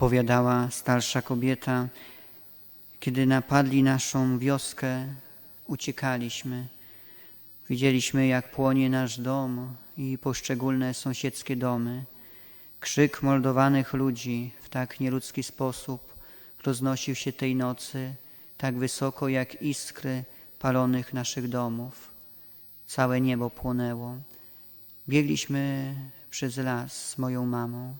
Opowiadała starsza kobieta, kiedy napadli naszą wioskę, uciekaliśmy. Widzieliśmy, jak płonie nasz dom i poszczególne sąsiedzkie domy. Krzyk moldowanych ludzi w tak nieludzki sposób roznosił się tej nocy tak wysoko jak iskry palonych naszych domów. Całe niebo płonęło. Biegliśmy przez las z moją mamą,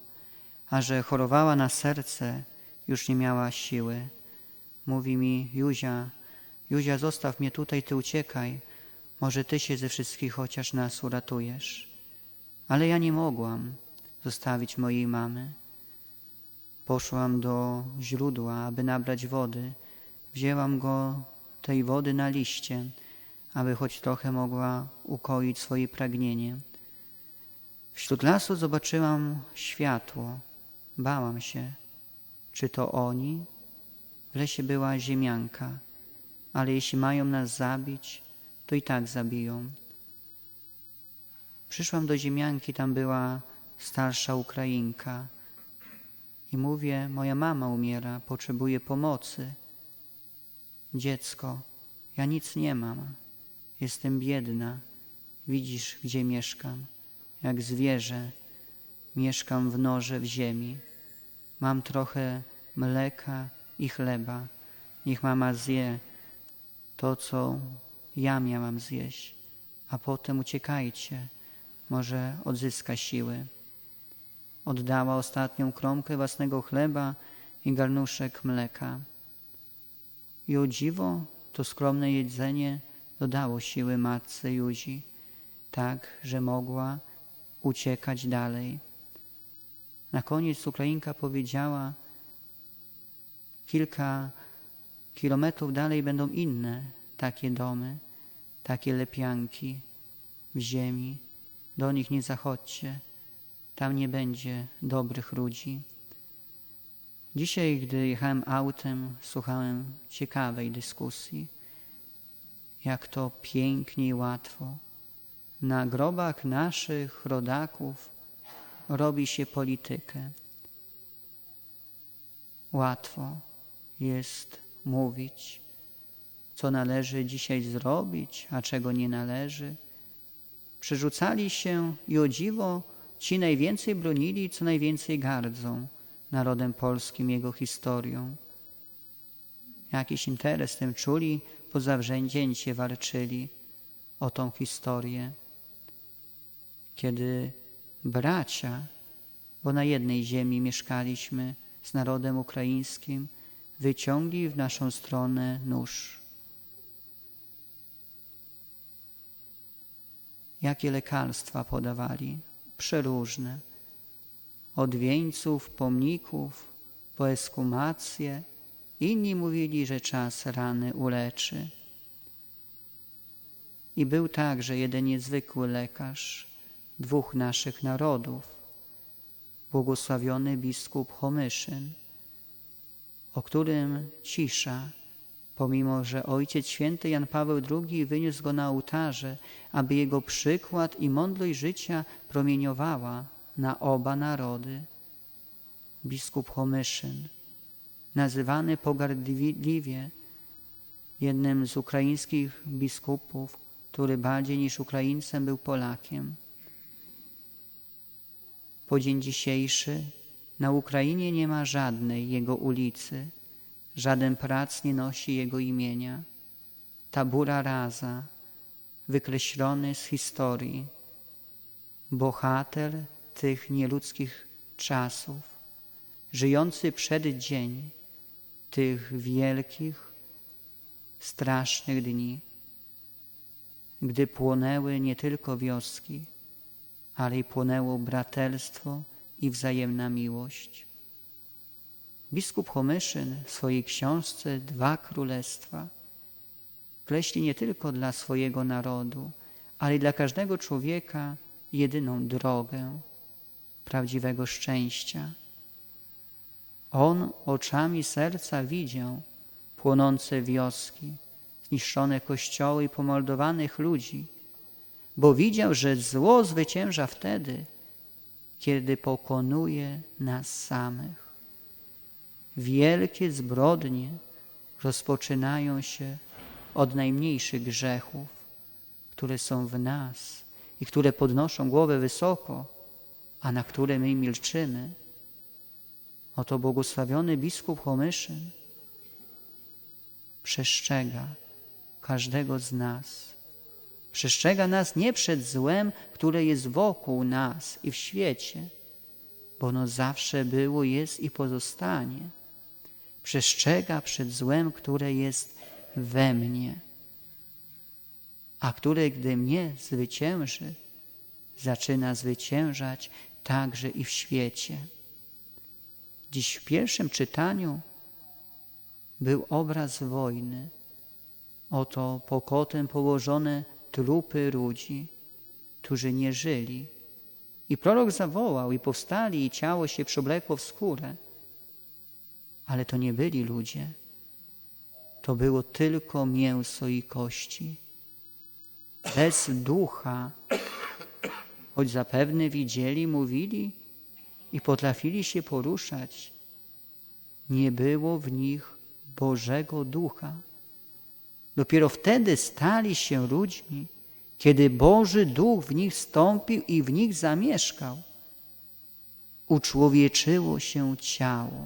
a że chorowała na serce, już nie miała siły. Mówi mi, Juzia, Juzia, zostaw mnie tutaj, ty uciekaj. Może ty się ze wszystkich chociaż nas uratujesz. Ale ja nie mogłam zostawić mojej mamy. Poszłam do źródła, aby nabrać wody. Wzięłam go, tej wody na liście, aby choć trochę mogła ukoić swoje pragnienie. Wśród lasu zobaczyłam światło. Bałam się, czy to oni? W lesie była ziemianka, ale jeśli mają nas zabić, to i tak zabiją. Przyszłam do ziemianki, tam była starsza Ukrainka i mówię, moja mama umiera, potrzebuje pomocy. Dziecko, ja nic nie mam, jestem biedna, widzisz, gdzie mieszkam, jak zwierzę, mieszkam w norze w ziemi. Mam trochę mleka i chleba. Niech mama zje to, co ja miałam zjeść, a potem uciekajcie, może odzyska siły. Oddała ostatnią kromkę własnego chleba i garnuszek mleka. I o dziwo to skromne jedzenie dodało siły matce Juzi, tak, że mogła uciekać dalej. Na koniec Ukrainka powiedziała, kilka kilometrów dalej będą inne takie domy, takie lepianki w ziemi. Do nich nie zachodźcie, tam nie będzie dobrych ludzi. Dzisiaj, gdy jechałem autem, słuchałem ciekawej dyskusji, jak to pięknie i łatwo na grobach naszych rodaków robi się politykę. Łatwo jest mówić, co należy dzisiaj zrobić, a czego nie należy. Przerzucali się i o dziwo ci najwięcej bronili, co najwięcej gardzą narodem polskim, jego historią. Jakiś interes tym czuli, po zawzięcie walczyli o tą historię. Kiedy bracia, bo na jednej ziemi mieszkaliśmy z narodem ukraińskim, wyciągli w naszą stronę nóż. Jakie lekarstwa podawali? Przeróżne. Od wieńców, pomników, po eskumację. Inni mówili, że czas rany uleczy. I był także jeden niezwykły lekarz dwóch naszych narodów, błogosławiony biskup Homyszyn, o którym cisza, pomimo że Ojciec Święty Jan Paweł II wyniósł go na ołtarze, aby jego przykład i mądrość życia promieniowała na oba narody. Biskup Homyszyn, nazywany pogardliwie jednym z ukraińskich biskupów, który bardziej niż Ukraińcem był Polakiem. Po dzień dzisiejszy. Na Ukrainie nie ma żadnej jego ulicy, żaden prac nie nosi jego imienia. Tabura raza, wykreślony z historii, bohater tych nieludzkich czasów, żyjący przed dzień tych wielkich, strasznych dni, gdy płonęły nie tylko wioski, ale i płonęło braterstwo i wzajemna miłość. Biskup Homyszyn w swojej książce Dwa Królestwa kreśli nie tylko dla swojego narodu, ale i dla każdego człowieka jedyną drogę prawdziwego szczęścia. On oczami serca widział płonące wioski, zniszczone kościoły i pomordowanych ludzi, bo widział, że zło zwycięża wtedy, kiedy pokonuje nas samych. wielkie zbrodnie rozpoczynają się od najmniejszych grzechów, które są w nas i które podnoszą głowę wysoko, a na które my milczymy. Oto błogosławiony biskup Homyszyn przestrzega każdego z nas. Przestrzega nas nie przed złem, które jest wokół nas i w świecie, bo ono zawsze było, jest i pozostanie. Przestrzega przed złem, które jest we mnie, a które, gdy mnie zwycięży, zaczyna zwyciężać także i w świecie. Dziś w pierwszym czytaniu był obraz wojny. Oto pokotem położone trupy ludzi, którzy nie żyli. I prorok zawołał, i powstali, i ciało się przeblekło w skórę. Ale to nie byli ludzie. To było tylko mięso i kości. Bez ducha, choć zapewne widzieli, mówili i potrafili się poruszać, nie było w nich Bożego Ducha. Dopiero wtedy stali się ludźmi, kiedy Boży Duch w nich wstąpił i w nich zamieszkał. Uczłowieczyło się ciało.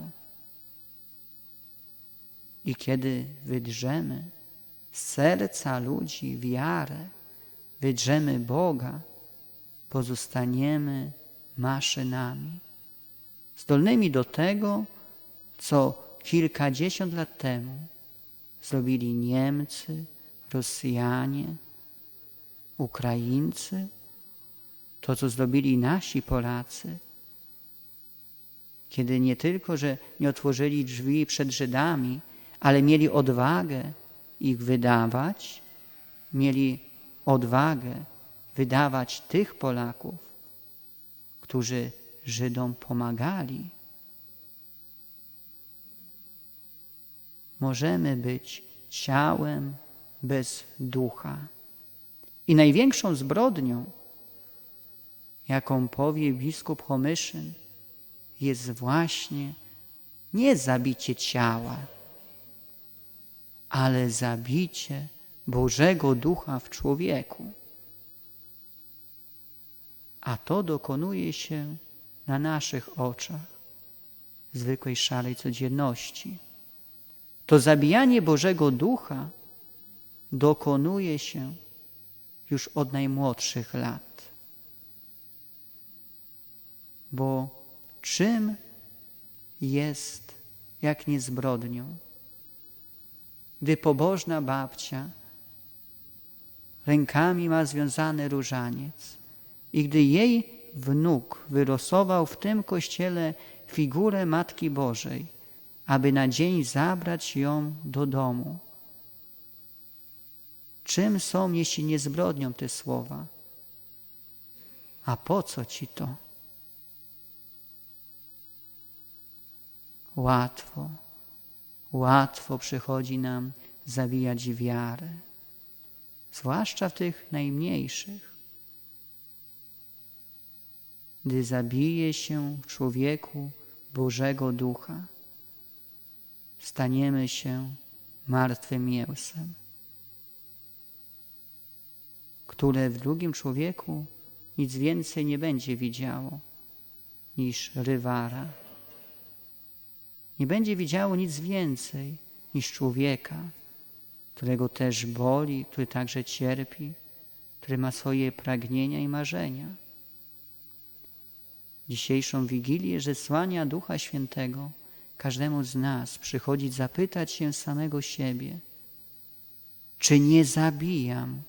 I kiedy wydrzemy z serca ludzi wiarę, wydrzemy Boga, pozostaniemy maszynami, zdolnymi do tego, co kilkadziesiąt lat temu zrobili Niemcy, Rosjanie, Ukraińcy, to co zrobili nasi Polacy, kiedy nie tylko, że nie otworzyli drzwi przed Żydami, ale mieli odwagę ich wydawać, mieli odwagę wydawać tych Polaków, którzy Żydom pomagali. Możemy być ciałem bez ducha. I największą zbrodnią, jaką powie biskup Homyszyn, jest właśnie nie zabicie ciała, ale zabicie Bożego Ducha w człowieku. A to dokonuje się na naszych oczach, zwykłej szarej codzienności. To zabijanie Bożego Ducha dokonuje się już od najmłodszych lat. Bo czym jest, jak nie zbrodnią? Gdy pobożna babcia rękami ma związany różaniec i gdy jej wnuk wylosował w tym kościele figurę Matki Bożej, aby na dzień zabrać ją do domu. Czym są, jeśli nie zbrodnią te słowa? A po co ci to? Łatwo, łatwo przychodzi nam zabijać wiarę, zwłaszcza w tych najmniejszych. Gdy zabije się w człowieku Bożego Ducha, staniemy się martwym mięsem, które w drugim człowieku nic więcej nie będzie widziało niż rywara. Nie będzie widziało nic więcej niż człowieka, którego też boli, który także cierpi, który ma swoje pragnienia i marzenia. Dzisiejszą Wigilię zesłania Ducha Świętego każdemu z nas przychodzić zapytać się samego siebie, czy nie zabijam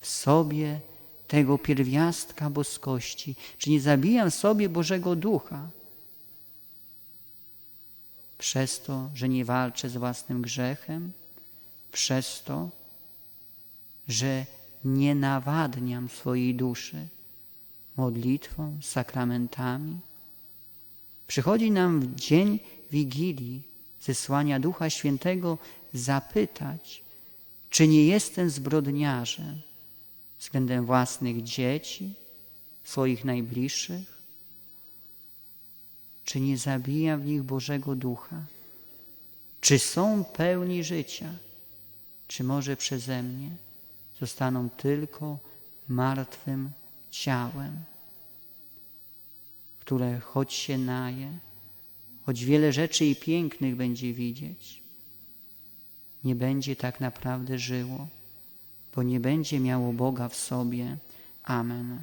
w sobie tego pierwiastka boskości, czy nie zabijam sobie Bożego Ducha, przez to, że nie walczę z własnym grzechem, przez to, że nie nawadniam swojej duszy modlitwą, sakramentami. Przychodzi nam w dzień Wigilii, zesłania Ducha Świętego, zapytać, czy nie jestem zbrodniarzem względem własnych dzieci, swoich najbliższych? Czy nie zabijam w nich Bożego Ducha? Czy są pełni życia, czy może przeze mnie zostaną tylko martwym ciałem, które choć się naje, choć wiele rzeczy i pięknych będzie widzieć, nie będzie tak naprawdę żyło, bo nie będzie miało Boga w sobie. Amen.